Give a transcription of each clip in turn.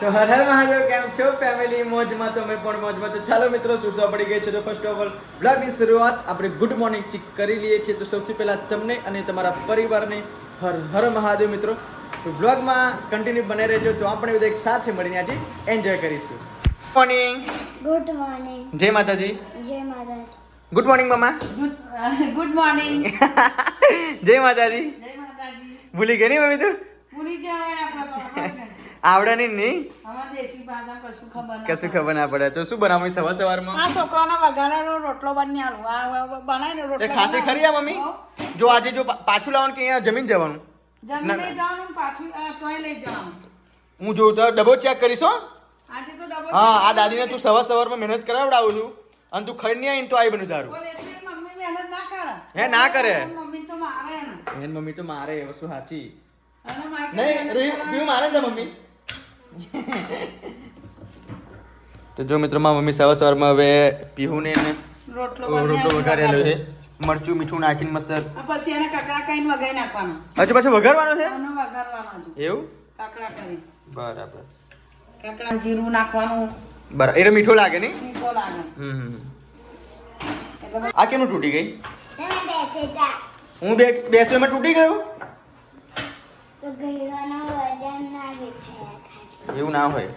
તો હર હર મહાદેવ કેમ છો? ફેમિલી મોજમાં તમે પણ મોજમાં. તો ચાલો મિત્રો સુરસા પડી ગઈ છે? તો ફર્સ્ટ ઓફ ઓલ બ્લોગની શરૂઆત આપણે ગુડ મોર્નિંગ ચીક કરી લઈએ છીએ. તો સૌથી પહેલાં તમને અને તમારા પરિવારને હર હર મહાદેવ મિત્રો તો બ્લોગમાં કન્ટિન્યુ બને રહેજો. તો આપણે બધા એક સાથે મળીને આજે એન્જોય કરીશું. મોર્નિંગ ગુડ મોર્નિંગ જય માતાજી. જય માતાજી. Good morning mamma good morning જય માતાજી. જય માતાજી. ભૂલી ગઈ નહીં મમ્મી તું? ભૂલી જવાય આપણે ને. આવડે નહીં નહીં? કશું ખબર ના પડે. તો શું બનાવું સવાર સવારમાં? આ છોકરાનો વઘારેલો રોટલો બનાવીને રોટલો ખાસી ખરી આ મમ્મી? જો આજે જો પાછું લાવવાનું કે અહીંયા જમીન જવાનું? જમીન જવાનું પાછું તોય લઈ જવાનું. હું જોઉં તો ડબો ચેક કરીશ હો. આજે તો ડબો હા આ દાદીને તું સવાર સવારમાં મહેનત કરાવડાવું છું. અને તું ખરી નહીં આવીને તો આવી બન્યું તારું. મમ્મી મહેનત ના કરે. હે, ના કરે. મમ્મી તો મારે એને મમ્મી તો મારે એ વસ્તુ સાચી. નહીં રૂહી મારે છે મમ્મી. તો જો મિત્રો મારા મમ્મી સવાર સવારમાં હવે પીહુને ને રોટલો વઘારેલો છે. મરચું મીઠું નાખીને મસ્ત. પછી એને કકડા કઈને વઘાઈ નાખવાનો. હજુ પાછું વઘારવાનો છે? એવું? કકડા કરી. બરાબર. કકડા જીરું નાખવાનું. બરાબર એટલે મીઠો લાગે નહીં? મીઠો લાગે. હમ આ કેનું તૂટી ગઈ? બેસે હું બે એમાં તૂટી ગયું? એવું ના હોય.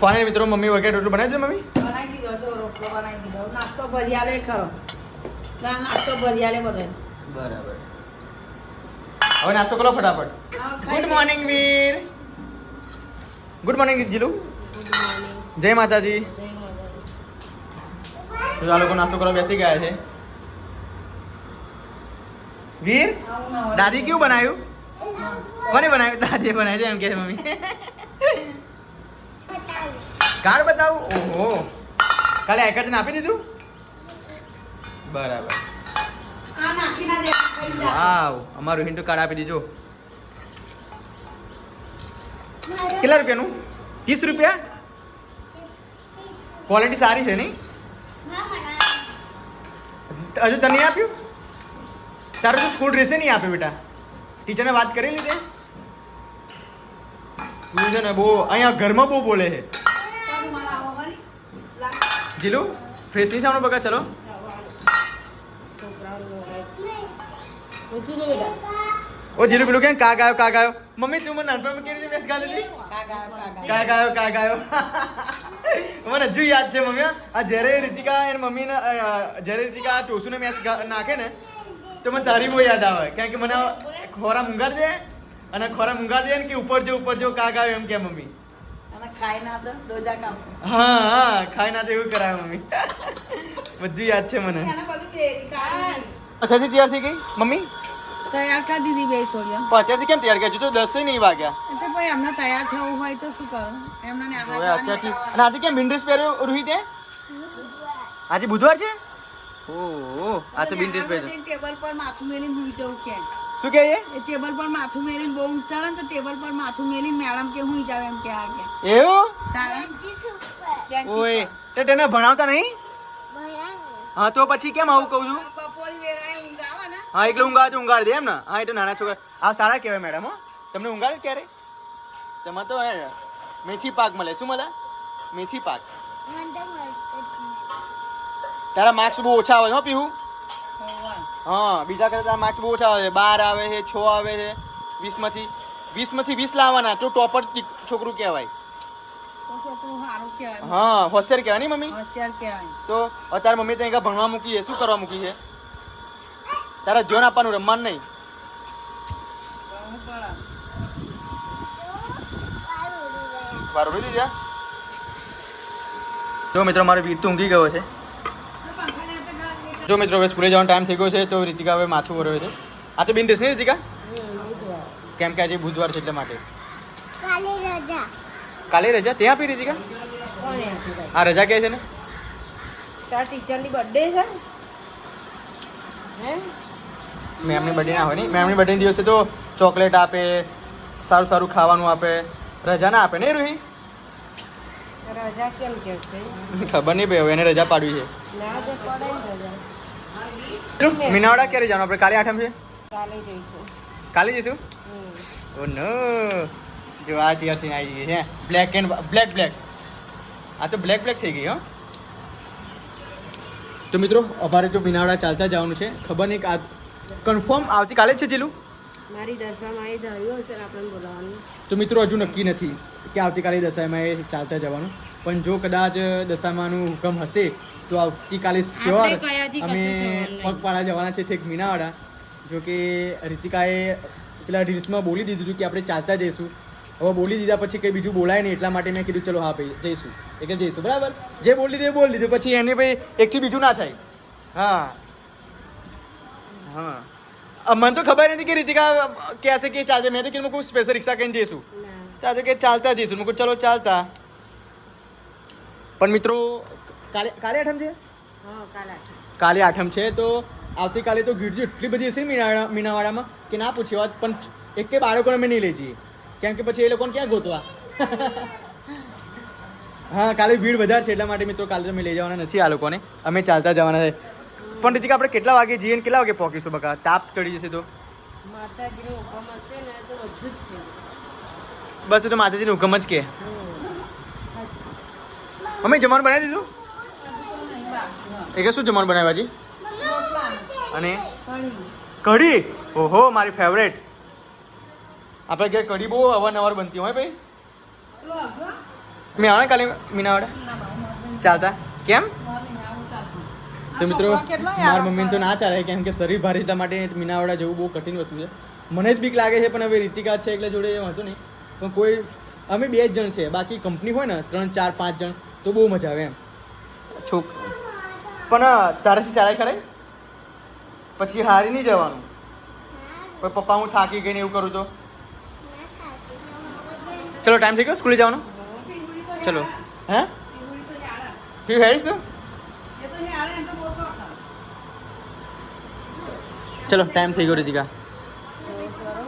ફાઇનલ મિત્રો મમ્મી વગેરે રોટલો બનાવી દે મમ્મી? બનાવી દીધો જો રોટલો બનાવી દીધો. નાસ્તો ભરિયાલે ખરો. ના નાસ્તો ભરિયાલે બધો. બરાબર. હવે નાસ્તો કરો ફટાફટ. Good morning Veer. Good morning Jilu. જય માતાજી. તો આ લોકો નાસ્તો કરવા બેસી ગયા છે. વીર દાદી કેવું બનાવ્યું? કોને બનાવ્યું? દાદીએ બનાવ્યું એમ કે મમ્મી. કાર્ડ બતાવું? ઓહો. કાલે કાર્ડ આપી દીધું? બરાબર. વાવ. અમારું હિન્ટુ કાર્ડ આપી દીજો. કેટલા રૂપિયાનું? ત્રીસ રૂપિયા? ક્વોલિટી સારી છે નહીં? હજુ તને આપ્યું? તારું તો સ્કૂલ ડ્રેસે નહીં આપ્યું બેટા. ટીચરને વાત કરી લીધે? તું છે ને બહુ અહીંયા ઘરમાં બહુ બોલે છે. જીલુ ફ્રેશની સામે બગા ચલો. ઓ જીલુ પેલું કેમ કાગ ગાયો કાગ ગાયો મમ્મી, તું મને નાનપણમાં કેવી રીતે બેસ ગાલી હતી? કાગ આવ્યો કાગ ગાયો મને હજુ યાદ છે મમ્મી આ જ્યારે રીતિકા એની મમ્મીને જ્યારે રીતિકા ટોસુને મેસ નાખે ને, તો મને તારી બહુ યાદ આવે. કારણ કે મને ખોરા મુંગાર દે અને ખોરા મુંગાર દે ને કે ઉપર જો ઉપર જો કાગ આવે એમ કે મમ્મી. અને ખાઈ ના દો ડોજા કામ. હા હા ખાઈ ના તો એવું કરાય મમ્મી. બધું યાદ છે મને. અચ્છા જી તૈયાર થઈ ગઈ? મમ્મી? તૈયાર કરી દીધી બે સોરિયા પણ અત્યારથી કેમ તૈયાર કરી હજુ તો દસ નહીં વાગ્યા. એટલે ભાઈ એમને તૈયાર થવું હોય તો શું કરું? એમને અત્યારથી અને આજે કેમ બિન ડ્રેસ પહેર્યો રૂહી તે આજે બુધવાર છે? ઓહો આ તો બિન ડ્રેસ પહેર્યો. ટેબલ પર માથું મેલી હુઈ જવું કે શું કે એ ટેબલ પર માથું મેલીને બહુ ઊંચા ને તો ટેબલ પર માથું મેલીને મેડમ કે હું જાવ એમ કે આ કે. એવું? તારે? ઓય તે તેને ભણાવતા નહીં? હા તો પછી કેમ આવું કહું છું? હા એટલે ઊંઘાડ ઊંઘાડ દે એમ ને. હા એટલે નાના છોકરા આ સારા કહેવાય મેડમ હો. તમને ઊંઘાડે ક્યારે તમે તો હે, મેથી પાક મળે. શું મળે? મેથી પાક. તારા માર્ક્સ બહુ ઓછા આવે છે હો પીવું. હા બીજા કરતા માર્ક્સ બહુ ઓછા આવે છે. બાર આવે છે છ આવે છે વીસમાંથી. વીસમાંથી વીસ લાવવાના તો ટોપર છોકરું કહેવાય. હા હોશિયાર કહેવાય નહીં મમ્મી? હોશિયાર કહેવાય. તો અત્યારે મમ્મી ત્યાં ભણવા મૂકી છે. શું કરવા મૂકી છે? તારે ધ્યાન આપવાનું રમવાનું નહીં. બરોબર જો મિત્રો મારો વીર તો ઊંઘી ગયો છે. જો મિત્રો હવે સ્કૂલે જવાનો ટાઈમ થઈ ગયો છે તો રીતિકા હવે માથું ભરવે છે. આ તો બિન ડ્રેસ નહીં રીતિકા? કેમ કે આજે બુધવાર છે એટલે માટે. કાલે રજા. કાલે રજા? ત્યાં આપી રીતિકા? આ રજા કે છે ને? તાર ટીચરની બર્થડે છે? હે? મેમની બર્થડે ના હોય ને મેમની બર્થડે દિવસે તો ચોકલેટ આપે સારું સારું ખાવાનું આપે રજા ના આપે નહીં રૂહી? રજા કેમ કે છે? ખબર નહીં ભાઈ હવે એને રજા પાડવી છે. ના જે પડે રજા. મીનાવાડા ક્યારે જવાનું? આપણે કાલે આઠમ છે? કાલે જઈશું. કાલે જઈશું. ઓ નો. જો આ ત્યાંથી આવી ગઈ છે બ્લેક એન્ડ બ્લેક બ્લેક આ તો બ્લેક બ્લેક થઈ ગઈ હો. તો મિત્રો અમારે તો મીનાવાડા ચાલતા જવાનું છે. ખબર નહીં આ કન્ફર્મ આવતીકાલે જ છે ચીલું? મારી દશામાં એ ધર્યો હશે આપણને બોલાવવાનું. તો મિત્રો હજુ નક્કી નથી કે આવતીકાલે દશામાં એ ચાલતા જવાનું. પણ જો કદાચ દશામાનું હુકમ હશે તો આવતીકાલે શ્યોર અમે. પગપાળા જવાના છે ઠેક મીનાવાડા. જો કે રીતિકાએ પેલા રીલ્સમાં બોલી દીધું હતું કે આપણે ચાલતા જઈશું. હવે બોલી દીધા પછી કંઈ બીજું બોલાય નહીં એટલા માટે મેં કીધું ચલો હા ભાઈ જઈશું. એટલે જઈશું બરાબર? જે બોલી દીધું એ બોલી દીધું. પછી એને ભાઈ એકથી બીજું ના થાય. હા. હા. મને તો ખબર નથી કે રીતિકા કહેશે કે ચાલશે મેં તો કીધું કોઈ સ્પેશિયલ રિક્ષા કરીને જઈશું. ત્યાં કે ચાલતા જઈશું. મેં ચલો ચાલતા. પણ મિત્રો કાલે કાલે આઠમ છે? કાલે આઠમ. છે તો આવતીકાલે તો ગીરજી એટલી બધી હશે મીનાવાડામાં કે ના પૂછી વાત પણ એક કે બાળકોને અમે નહીં લઈ જઈએ. કેમ કે પછી એ લોકોને ક્યાં ગોતવા? હા કાલે ભીડ વધારે છે એટલા માટે મિત્રો કાલે તમે લઈ જવાના નથી આ લોકોને. અમે ચાલતા જવાના છે. પણ રીતિકા આપણે કેટલા વાગે જઈએ ને કેટલા વાગે પહોંચીશું બકા? તાપ ચડી જશે તો. બસ તો માતાજીનું હુકમ જ કે. મમ્મી જમવાનું બનાવી દીધું? એ શું જમવાનું બનાવ્યા હજી અને? કઢી? ઓહો મારી ફેવરેટ આપણે ઘેર કઢી બહુ અવારનવાર બનતી હોય ભાઈ. મેં આવે કાલે મીનાવાડા? ચાલતા. કેમ? તો મિત્રો મારા મમ્મીને તો ના ચાલે કેમ કે શરીર ભારીતા માટે મીનાવાડા જવું બહુ કઠિન વસ્તુ છે. મને જ બીક લાગે છે પણ હવે રીતિકા છે એટલે જોડે વાંધો નહીં. પણ કોઈ અમે બે જ જણ છે બાકી કંપની હોય ને ત્રણ ચાર પાંચ જણ તો બહુ મજા આવે એમ. છોક. પણ તારાથી ચાલે ખરાય પછી હારી નહીં જવાનું? કોઈ પપ્પા હું થાકી ગઈને એવું કરું તો? ચલો ટાઈમ થઈ ગયો? સ્કૂલે જવાનો? ચલો. હે? ફી હેરીશ તું? ચલો ટાઈમ થઈ ગયો રીતિકા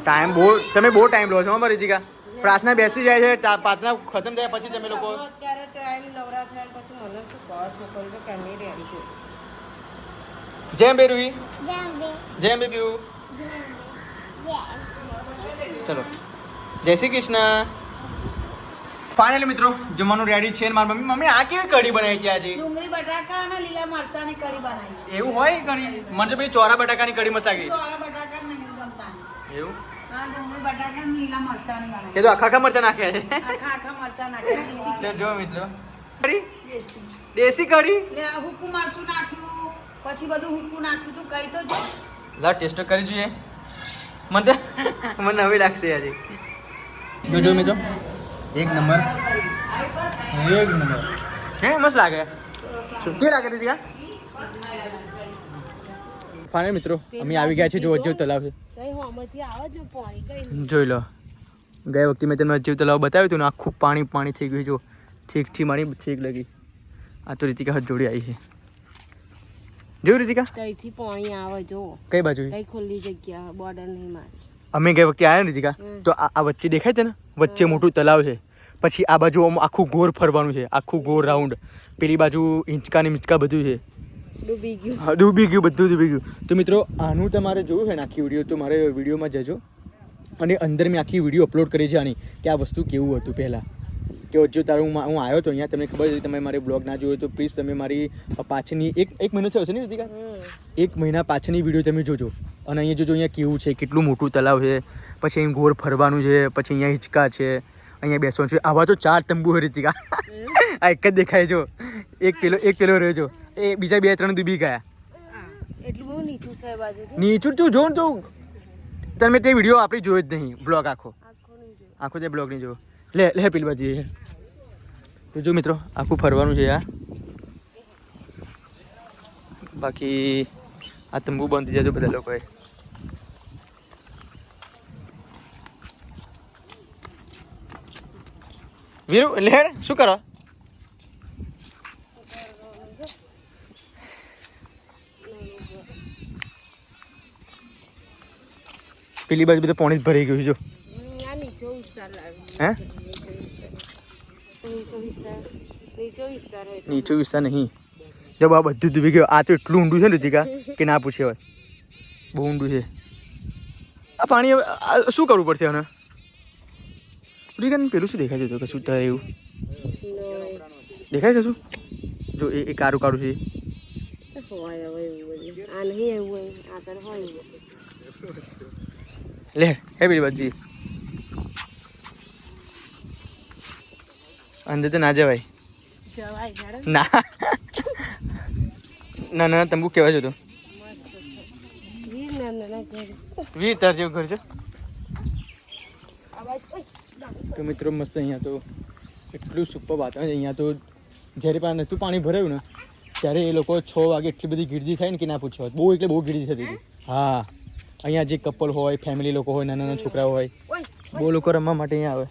ટાઈમ બહુ તમે બહુ ટાઈમ લો છો હો મારી રીતિકા પ્રાર્થના બેસી જાય છે ટા- પ્રાર્થના ખતમ થાય પછી તમે લોકો તો અત્યારે ટાઈમ નવરા થયા ને પછી મને શું કહો છોકરી તો કેમની રેડી છે જય બે રૂહી જાંબે જય બે પીવું ચલો જય શ્રી કૃષ્ણ ફાઇનલી મિત્રો જમવાનું રેડી છે મારી મમ્મી. મમ્મી આ કેવી કઢી બનાવી છે આજે? ડુંગળી બટાકા અને લીલા મરચાની કઢી બનાવી. એવું હોય કઢી? મને તો ભાઈ ચોરા બટાકાની કઢી મસ્ત લાગી. ચોરા બટાકા નહીં ગમતા. એવું? તે તો આખા આખા મરચા નાખ્યા છે આખા આખા મરચા નાખ્યા તો જો મિત્રો. કઢી? દેશી. કઢી? આ હુકુ મરચું નાખ્યું. પછી બધું હુકુ નાખ્યું તું કઈ તો જો. લા ટેસ્ટ કરી જોઈએ. મને મને નવી લાગશે આજે. જોજો મિત્રો. એક નંબર. એક નંબર. હે મસ્ત લાગે. કેવી લાગે રીતિકા? ફાઇનલ મિત્રો અમે આવી ગયા છીએ જો અજીવ તલાવ છે. જોઈ લો. ગયા વખતે મેં તમને અજીવ તલાવ બતાવ્યું હતું ને આખું પાણી પાણી થઈ ગયું જો ઠીકથી મારી ઠીક લગી. આ તો રીતિકા હાથ જોડી આવી છે. જોયું રીતિકા? કઈથી પાણી આવે જો કઈ બાજુ? કઈ ખુલ્લી જગ્યા બોર્ડર નહીં મારી. અમે ગયા વખતે આવ્યા ને રીતિકા તો આ વચ્ચે દેખાય છે ને? વચ્ચે મોટું તલાવ છે. પછી આ બાજુ આખું ગોળ ફરવાનું છે આખું ગોળ રાઉન્ડ પેલી બાજુ ઇંચકા ને મિંચકા બધું છે. ડૂબી ગયું. ડૂબી ગયું બધું ડૂબી ગયું. તો મિત્રો આનું તમારે જોયું છે ને આખી વીડિયો તો મારે વિડીયોમાં જજો. અને અંદર મેં આખી વીડિયો અપલોડ કરી છે આની કે આ વસ્તુ કેવું હતું પહેલાં. કે જો તારું હું આવ્યો તો અહીંયા તમને ખબર છે તમે મારે બ્લોગ ના જોયો તો પ્લીઝ તમે મારી પાછળની એક એક મહિનો થયો છે ને રીતિકા? એક મહિના પાછળની વીડિયો તમે જોજો. અને અહીંયા જોજો અહીંયા કેવું છે કેટલું મોટું તલાવ છે પછી અહીં ગોળ ફરવાનું છે પછી અહીંયા હિંચકા છે અહીંયા બેસવાનું છે. આવા તો ચાર તંબુ હોય રીતિકા. આ એક જ દેખાય જો. એક પેલો એક પેલો રહ્યો જો. એ બીજા બે ત્રણ ડૂબી ગયા. એટલું નીચું છે નીચું તું જો ને તો તમે તે વીડિયો આપણી જોયો જ નહીં બ્લોગ આખો. આખો તે બ્લોગ નહીં જોયો. લે લે પેલી બાજુ. તો જો મિત્રો આખું ફરવાનું છે આ. બાકી આ તંબુ બંધ થઈ જજો બધા લોકોએ. વીરુ લેડ શું કરો? પેલી બાજુ બધા પાણી જ ભરાઈ ગયું જો. હે? નીચો વિસ્તાર નહીં. જો બા બધું ડૂબી ગયું. આ તો એટલું ઊંડું છે ને રુચિકા કે ના પૂછે હોય બહુ ઊંડું છે. આ પાણી હવે શું કરવું પડશે હવે? રિગન પેલું શું દેખાય છે તો કશું થાય એવું દેખાય કશું જો એ કારું કારું છે. લે હે પેલી બાજુ અંદર તો ના જવાય ના ના ના તંબુ કેવા છો તો વીર ના ઘર છે તો મિત્રો મસ્ત અહીંયા તો એટલું સુપર વાતાવરણ અહીંયા તો જ્યારે પણ નતું પાણી ભરાયું ને ત્યારે એ લોકો છ વાગે એટલી બધી ગીરદી થાય ને કે ના પૂછો બહુ એટલે બહુ ગીરદી થતી હતી. હા અહીંયા જે કપલ હોય ફેમિલી લોકો હોય નાના નાના છોકરાઓ હોય બહુ લોકો રમવા માટે અહીંયા આવે.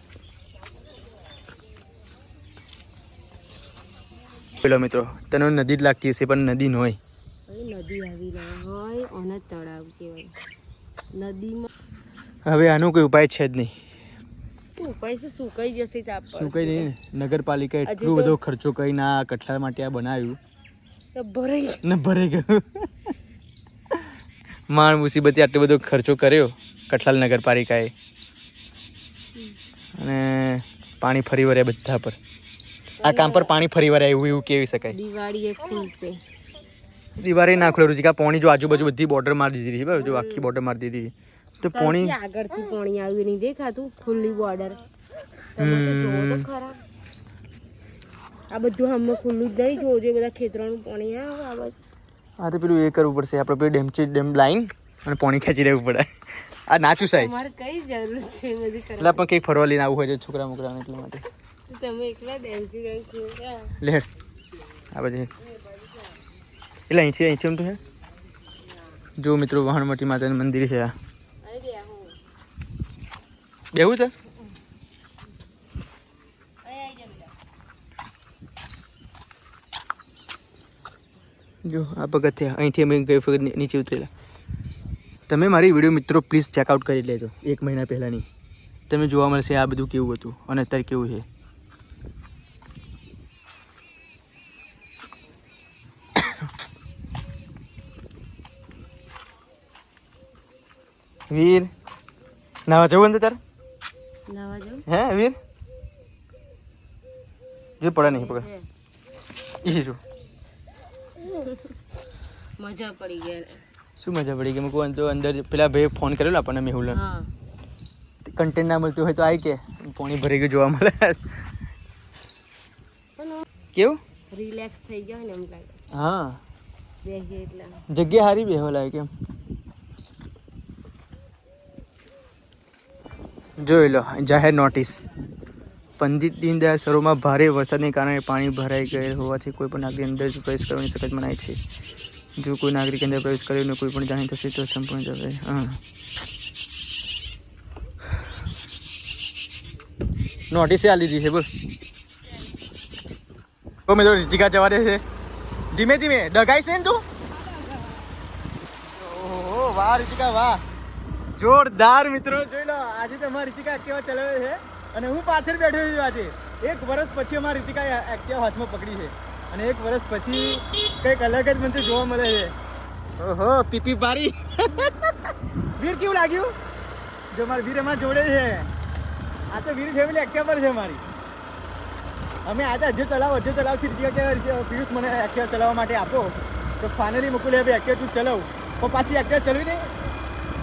પેલો મિત્રો તને નદી જ લાગતી હશે પણ નદી ન હોય. નદી આવી હોય અને તળાવ કહેવાય. નદીમાં હવે આનો કોઈ ઉપાય છે જ નહીં. પૈસા સુકાઈ જશે નહીં નગરપાલિકા એટલો બધો ખર્ચો કરીને આ કઠલા માટે આ બનાવ્યું. ભરાઈ ને ભરાઈ ગયું. માણ મુસીબતે આટલો બધો ખર્ચો કર્યો કઠલાલ નગરપાલિકાએ. અને પાણી ફરી વળ્યા બધા પર. આ કામ પર પાણી ફરી વળ્યા એવું એવું કેવી શકાય? દિવાળી એ ખુલશે દિવાળી ના ખુલે રુચિકા પાણી જો આજુબાજુ બધી બોર્ડર મારી દીધી છે જો આખી બોર્ડર મારી દીધી તો પોણી આગળથી પોણી આવ્યું નહીં દેખાતું ખુલ્લી બોર્ડર તમે તો જોવો તો ખરા. આ બધું હમણાં ખુલ્લું જ નહીં જે બધા ખેતરોનું પાણી આવે આ બાજુ હા તો પેલું એ કરવું પડશે આપણે પેલું ડેમચી ડેમ લાઈન અને પાણી ખેંચી રહેવું પડે. આ નાચું સાહેબ. મારે કઈ જરૂર છે બધી એટલે પણ કંઈક ફરવા લઈને આવવું હોય છે છોકરા મોકરાને એટલા માટે. તમે એકલા ડેમચી ખોલ્યા લે આ બધી. એટલે અહીંથી અહીંથી એમ તો છે જો મિત્રો વહાણમટી માતાનું મંદિર છે આ. બેવું છે? જો, આ પગથિયા. અહીંથી અમે ગઈ વખત નીચે ઉતરેલા. તમે મારી વીડિયો મિત્રો પ્લીઝ ચેકઆઉટ કરી લેજો, એક મહિના પહેલાંની. તમે જોવા મળશે આ બધું કેવું હતું, અને અત્યારે કેવું છે. વીર, નાવા જવું અંદર તારે? હે વીર? જો પડે નહીં પકડ. ઈ જો. મજા પડી ગયા શું મજા પડી ગઈ? મૂકું તો અંદર પેલા ભાઈ ફોન કરેલો આપણને મેહુલ કન્ટેન્ટ ના મળતું હોય તો આવી કે. પોણી ભરી ગયું જોવા મળે. કેવું? રિલેક્સ થઈ ગયા ને એમ લાગે. હા. જગ્યા સારી બેહવા લાગે કેમ જોઈ લો, જાહેર નોટિસ પંડિત દીનદયાળ સરોવરમાં ભારે વરસાદને કારણે પાણી ભરાઈ ગયેલ હોવાથી કોઈ પણ નાગરિક અંદર પ્રવેશ કરવાની સખત મનાય છે. જો કોઈ નાગરિક અંદર પ્રવેશ કર્યો ને કોઈ પણ જાણી થશે તો સંપૂર્ણ જવાબદારી હા. નોટિસે આ લીધી છે, બોલ. ઓ મિત્રો, રીતિકા જવા દે છે. ધીમે ધીમે, ડગાઈશ ને તું? ઓહો, વાહ, રીતિકા, વાહ. જોરદાર મિત્રો, જોઈ લો, આજે તો અમારી રીતિકા એક્ટિવા ચલાવે છે અને હું પાછળ બેઠો છું આજે. એક વર્ષ પછી અમારી રીતિકા એક્ટિવા હાથમાં પકડી છે અને એક વર્ષ પછી કંઈક અલગ જ મને જોવા મળે છે. ઓહો, પીપી પારી. વીર કેવું લાગ્યું? જો મારા વીર અમારા જોડે છે. આ તો વીર ફેમિલી એક્ટિવા પર છે મારી અમે આજે હજુ ચલાવ હજુ ચલાવથી રીતિકા કે પિયુષ મને એક્ટિવા ચલાવવા માટે આપો. તો ફાઇનલી મૂકું લે ભાઈ એક્ટિવા તું ચલાવ. પણ પાછી એક્ટિવા ચલાવી નહીં?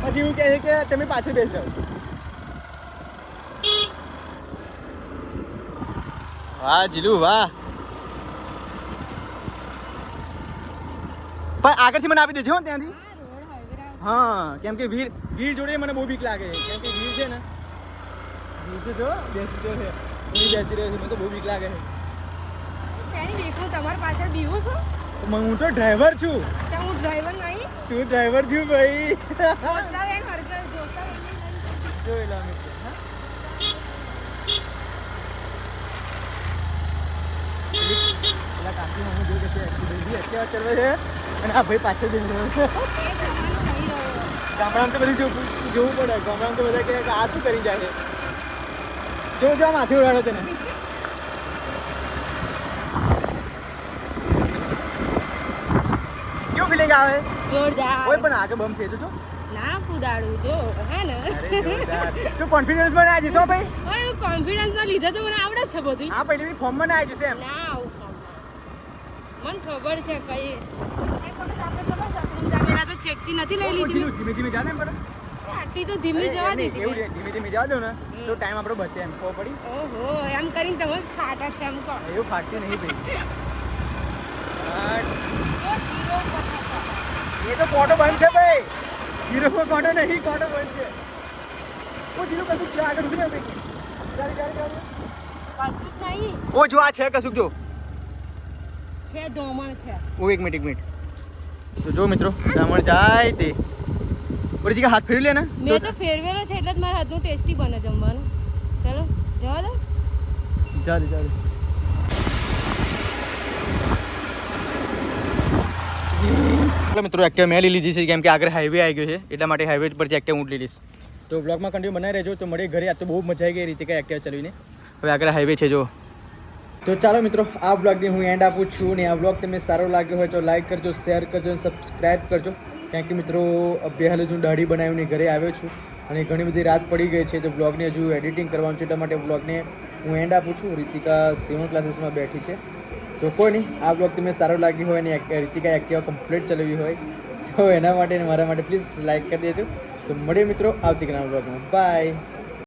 પછી એવું કહે છે કે તમે પાછળ બેસી જાઓ વાહ જીલુ વાહ. પણ આગળથી મને આપી દેજો હો ત્યાંથી. હા કેમ કે વીર વીર જોડે મને બહુ બીક લાગે. છે કેમ કે વીર છે ને વીર તો જો બેસી રહ્યો છે. હું બેસી રહ્યો છું મને તો બહુ બીક લાગે છે. તમારી પાછળ બીવું છું? હું તો ડ્રાઈવર છું. તો હું ડ્રાઈવર નહીં? તું ડ્રાઈવર છું ભાઈ. જોતા બેન હરકત જોતા બેન જોઈ લો મિત્રો પેલા કાકી મામા જોઈ કે એક્ટિવા ચલાવે છે. અને આ ભાઈ પાછળ બેસી રહ્યો ગામડામાં તો બધું જોવું જોવું પડે ગામડામાં તો બધા કે આ શું કરી જાય છે? જો જો આમ ઉડાડો તને. કેવું આવે? જોરદાર. કોઈ પણ આગળ બમ છે તો જો. ના કુદાડું જો હે ને? તું કોન્ફિડન્સમાં આવી જશો ભાઈ. હવે કોન્ફિડન્સ ના લીધે તો મને આવડે છે બધું હા પહેલી ફોર્મમાં ના આવી જશે એમ. ના. મને ખબર છે કઈ. એક વખત આપણે ખબર સપનું જાગેલા તો છેકતી નથી લઈ લીધી ધીમે ધીમે ધીમે જા ને આટલી તો ધીમે જવા દીધી. એવું છે, ધીમે ધીમે જવા દો ને તો ટાઈમ આપણો બચે એમ ખબર પડી? ઓહો એમ કરીને તમે ફાટા છે એમ કહો. એવું ફાટતી નહીં ભાઈ. જો. એ તો કોટો બંધ છે ભાઈ હીરો કોટો નહીં કોટો બંધ છે ઓ જીરો કશું છે આગળ ઉતરે ભાઈ ચાલી ચાલી ચાલી કશું નહીં ઓ જો આ છે કશુંક જો છે ધોમણ છે ઓ એક મિનિટ એક મિનિટ તો જો મિત્રો બ્રાહ્મણ જાય તે ઓરી જગ્યા હાથ ફેરવી લે ને મેં તો ફેરવેલો છે એટલે જ મારા હાથનું ટેસ્ટી બને જમવાનું. ચલો જવા દો. ચાલે ચાલે ચાલો મિત્રો એક્ટિવા મેં લઈ લીધી છે કેમ કે આગળ હાઈવે આવી ગયો છે એટલા માટે હાઈવે પરથી એક્ટિવા હું લઈ લઈશ. તો બ્લોગમાં કન્ટિન્યુ બનાવી રહેજો તો મળીએ ઘરે. આ તો બહુ મજા આવી ગઈ રીતે કે એક્ટિવા ચલાવીને. હવે આગળ હાઈવે છે જો. તો ચાલો મિત્રો આ બ્લોગને હું એન્ડ આપું છું ને આ બ્લોગ તમને સારો લાગ્યો હોય તો લાઈક કરજો શેર કરજો અને સબસ્ક્રાઈબ કરજો. કારણ કે મિત્રો બે હાલ હું દાઢી બનાવીને ઘરે આવ્યો છું અને ઘણી બધી રાત પડી ગઈ છે તો બ્લોગને હજુ એડિટિંગ કરવાનું છે એટલા માટે બ્લોગને હું એન્ડ આપું છું. રીતિકા સેવન ક્લાસીસમાં બેઠી છે. તો કોઈ નહીં, આ બ્લોગ તમને સારું લાગ્યું હોય અને રીતિકા એક્ટિવા કમ્પ્લીટ ચલાવી હોય, તો એના માટે મારા માટે પ્લીઝ લાઈક કરી દેજો. તો મળીએ મિત્રો, આવતીકાલના બ્લોગમાં બાય